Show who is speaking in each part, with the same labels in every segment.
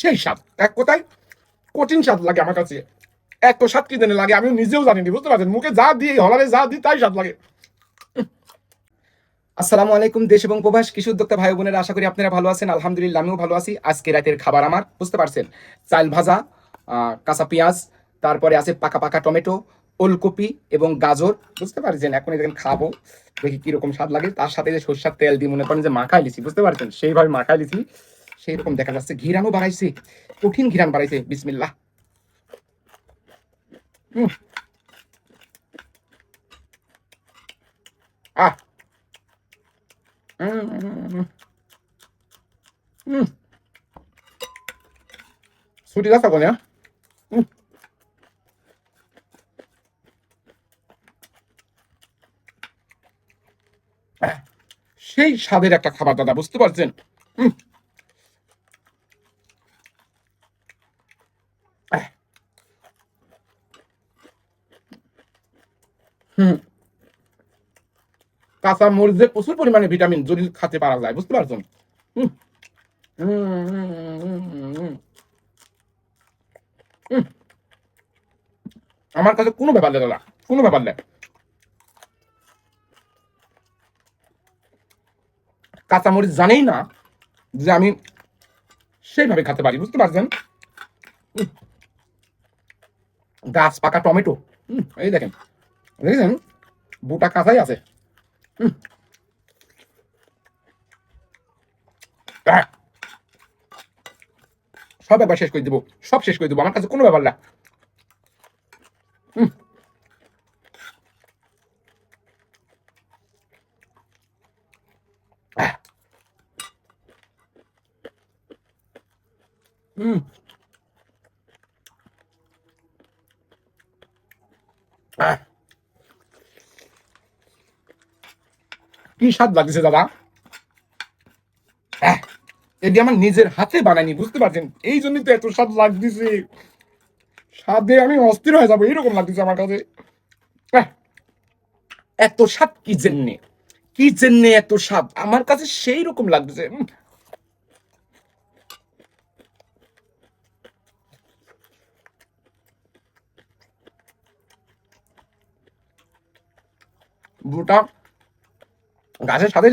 Speaker 1: সেই স্বাদ। এক কথায়, কঠিন স্বাদ লাগে আমার কাছে। এত স্বাদ কি জানি লাগে আমি নিজেও জানি না, বুঝতে পারছেন? মুখে যা দিই, হলারে যা দিই, তাই স্বাদ লাগে।
Speaker 2: আসসালামু আলাইকুম, দেশ এবং প্রবাস। কৃষি উদ্যোক্তা ভাই বোনেরা, আশা করি আপনারা ভালো আছেন। আলহামদুলিল্লাহ, আমিও ভালো আছি। আজকে রাতের খাবার আমার, বুঝতে পারছেন? চাল ভাজা কাঁচা পেঁয়াজ, তারপরে আছে পাকা পাকা টমেটো, ওলকপি এবং গাজর, বুঝতে পারছেন? এখন এখানে খাব, দেখি কীরকম স্বাদ লাগে। তার সাথে যে সর্ষার তেল দিয়ে মনে করেন যে মাখাই লিছি বুঝতে পারছেন? সেইভাবে মাখাই লিছি সেই রকম দেখা যাচ্ছে। ঘিরানো বাড়াইছে কঠিন ঘিরান বাড়াইছে বিসমিল্লাহ। উম। আহ।
Speaker 1: কোনে সেই স্বাদের একটা খাবার, দাদা, বুঝতে পারছেন? উম। কাঁচা মরিচে প্রচুর পরিমাণে ভিটামিন যদি খেতে পারা যায়, বুঝতে পারছেন। আমার কাছে কোনো ব্যাপার নেই, দাদা। কোনো ব্যাপার নেই। কাঁচামরিচ জানেই না যে আমি সেইভাবে খেতে পারি, বুঝতে পারছেন? গাছ পাকা টমেটো। এই দেখেন। দেখেছেন? বুটা কাঁচাই আছে! সব একবার শেষ করে দেবো, সব শেষ করে দেবো, আমার কাছে কোনো ব্যাপার না হুম। আহ! হুম। আহ! কি স্বাদ লাগছে দাদা? এটি আমার নিজের হাতে বানাইনি, বুঝতে পারছেন? এই জন্যই তো এত স্বাদ লাগতেছে। স্বাদে আমি অস্থির হয়ে যাব, এইরকম লাগতেছে আমার কাছে। এত স্বাদ কি জন্যে? কি জন্যে এত স্বাদ? আমার কাছে সেই রকম লাগতেছে, উম। গাছের সাথেই।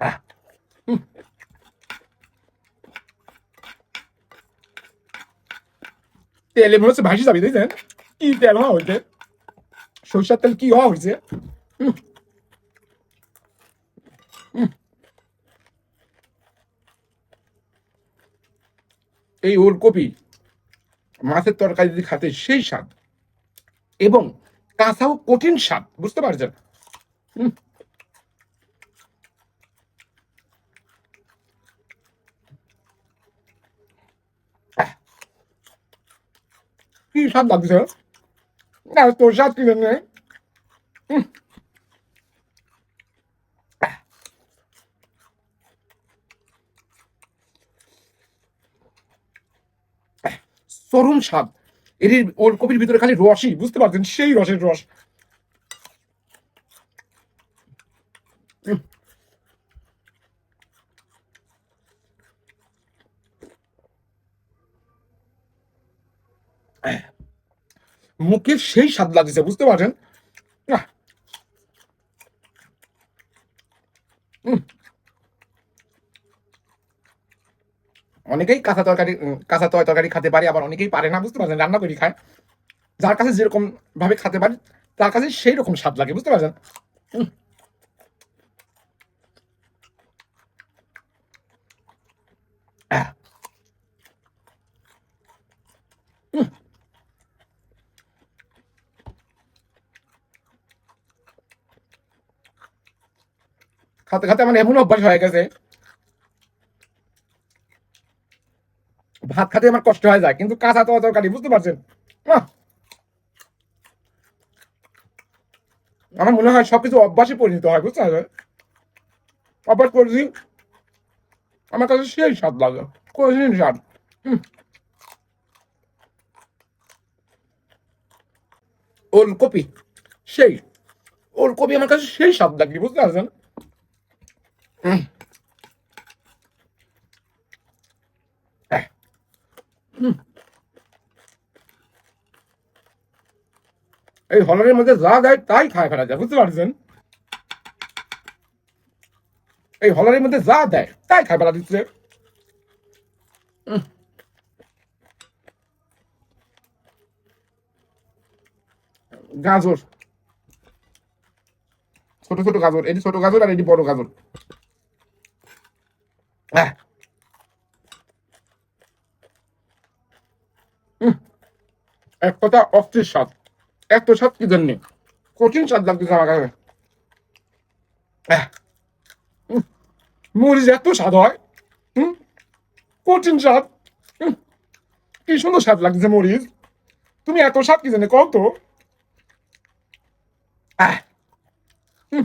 Speaker 1: আহ। উম। তেলে মনে হচ্ছে ভাসি যাবি, দেখছেন? কি তেল হওয়া হয়েছে? সরষের তেল কি হওয়া হয়েছে? এই ওলকপি মাছের তরকারি যদি খাতে সেই স্বাদ এবং কাঁচাও কঠিন স্বাদ, বুঝতে পারছেন। কি স্বাদ লাগছে না, তোর স্বাদ কি জানে উম। আহ। আহ। চরম স্বাদ। এর ওলকপির ভিতরে খালি রসই, বুঝতে পারছেন? সেই রসের রস। মুখে সেই স্বাদ লাগছে, বুঝতে পারছেন? আহ। অনেকেই কাঁচা তরকারি কাঁচা তয় তরকারি খেতে পারে, আবার অনেকেই পারে না, বুঝতে পারছেন, রান্না করে খায়। যার কাছে যেরকম ভাবে খেতে পারে, তার কাছে সেই রকম স্বাদ লাগে, বুঝতে পারছেন। খাতে খাতে আমার এমন অভ্যাস হয়ে গেছে ভাত খাতে আমার কষ্ট হয়ে যায়, কিন্তু কাঁচা তো তরকারি, বুঝতে পারছেন! আমার মনে হয় সবকিছু অভ্যাসে পরিণত হয়, বুঝতে পারছেন? অভ্যাস করেছি, আমার কাছে সেই স্বাদ লাগে কঠিন স্বাদ। ওলকপি, সেই। ওলকপি আমার কাছে সেই স্বাদ লাগবে বুঝতে পারছেন? এই হলরের মধ্যে যা দেয় তাই খায় ফেলা যায়, বুঝতে পারছেন এই হলারের মধ্যে যা দেয় তাই খায় ফেলা দিচ্ছে। গাজর ছোট ছোট গাজর এটি ছোট গাজর আর এটি বড় গাজর। উম। এক কথা অস্থির স্বাদ এত স্বাদ কি জন্যে কঠিন স্বাদ লাগতেছে আমার কাছে। মরিচ এত স্বাদ হয় হুম কঠিন স্বাদ। কি সুন্দর স্বাদ লাগছে মরিচ তুমি এত স্বাদ কি জানে কত। হুম।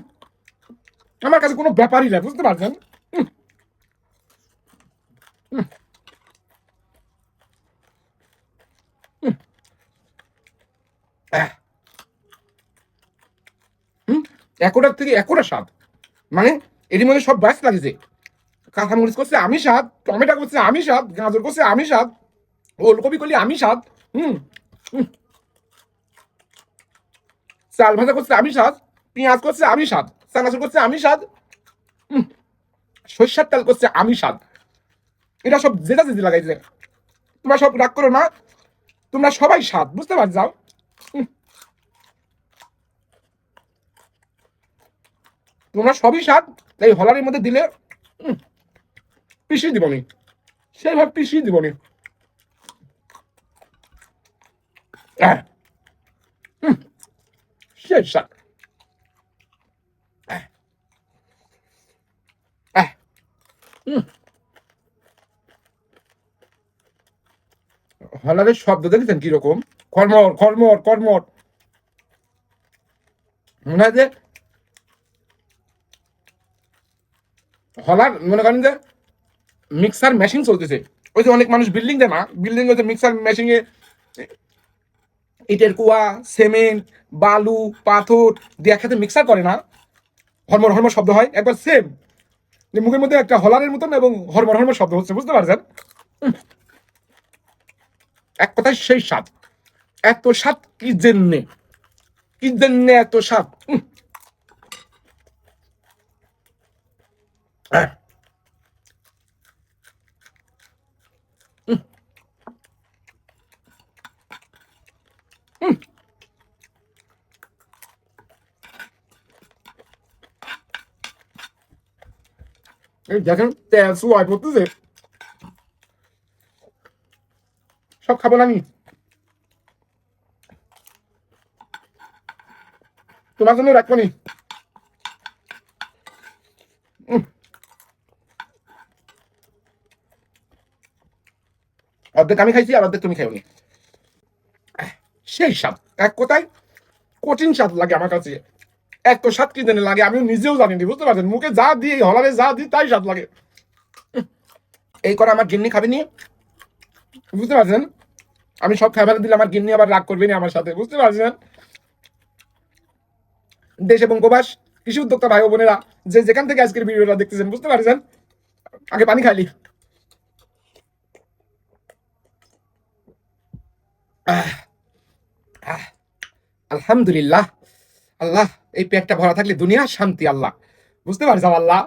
Speaker 1: আমার কাছে কোনো ব্যাপারই না বুঝতে পারছেন। হুম। একোটার থেকে একোটা স্বাদ। মানে এর মধ্যে সব ব্যাস লাগছে। কাঁচামরিচ করছে, আমি স্বাদ। টমেটো করছে, আমি স্বাদ। গাজর করছে, আমি স্বাদ। ওলকপি করলে আমি স্বাদ। হুম। চাল ভাজা করছে, আমি স্বাদ। পেঁয়াজ করছে, আমি স্বাদ। চানাচুর করছে, আমি স্বাদ। সর্ষের তেল করছে, আমি স্বাদ। এটা সব যেটা যেতে লাগাইছে। তোমরা সব রাগ করো না। তোমরা সবাই স্বাদ, বুঝতে পার যাও হুম। তোমরা সবই স্বাদ এই হলারের মধ্যে দিলে হুম, পিষিয়ে দিবনি সেইভাবে আহ, আহ, হুম। হলারের শব্দ দেখেছেন কীরকম? কর্মর কর্মর কর্মর মনে হয় যে হলার, মনে করেন যে মিক্সার মেশিন চলতেছে। ওই যে অনেক মানুষ বিল্ডিং দেয় না? বিল্ডিং হচ্ছে মিক্সার মেশিনে ইটের কুয়া সিমেন্ট বালু, পাথর দিয়ে একসাথে মিক্সার করে না। হরমর হরমর শব্দ হয়, একবার সেম যে মুখের মধ্যে একটা হলারের মতন এবং হরমর হরমর শব্দ হচ্ছে, বুঝতে পারছেন? এক কথায় সেই স্বাদ। এত স্বাদ কি জন্যে? কি জন্যে এত স্বাদ? এই দেখেন তেল সুয়াই পড়তেছে সব খাব না আমি। তোমার জন্য রাখব নি। অর্ধেক আমি খাইছি আর অর্ধেক তুমি খাইওনি। সেই স্বাদ। এক কোথায় কঠিন স্বাদ লাগে আমার কাছে। এত স্বাদ কি জানি লাগে আমি নিজেও জানি না, বুঝতে পারছেন? মুখে যা দিই হলারে যা দিই তাই স্বাদ লাগে। এই করে আমার গিন্নি খাবে নি? বুঝতে পারছেন? আমি সব খাবার দিলে আমার গিন্নি আবার রাগ করবে না আমার সাথে বুঝতে পারছেন? দেশ এবং প্রবাস কৃষি উদ্যোক্তা ভাই বোনেরা যে যেখান থেকে আজকের ভিডিওটা দেখতেছেন বুঝতে পারছেন? আগে পানি খাইলি আহ, আহ, আলহামদুলিল্লাহ। আল্লাহ, এই পেটটা ভরা থাকলে দুনিয়া শান্তি, আল্লাহ। বুঝতে পারছ, আল্লাহ?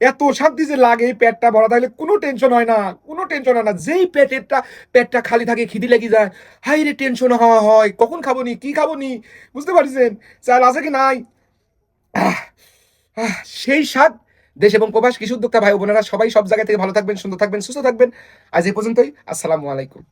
Speaker 1: এত শান্তি যে লাগে এই পেটটা ভরা থাকলে কোনো টেনশন হয় না, কোনো টেনশন হয় না। যেই পেটেরটা, পেটটা খালি থাকে, খিদি লেগে যায় হাই রে, টেনশন হওয়া হয়, কখন খাব নি কি খাব নি বুঝতে পারছেন? চাল আছে কি নাই? সেই স্বাদ দেশ এবং প্রবাস, কৃষি উদ্যোক্তা, ভাই বোনেরা সবাই সব জায়গা থেকে ভালো থাকবেন, সুন্দর থাকবেন, সুস্থ থাকবেন। আজ এই পর্যন্তই, আসসালামু আলাইকুম।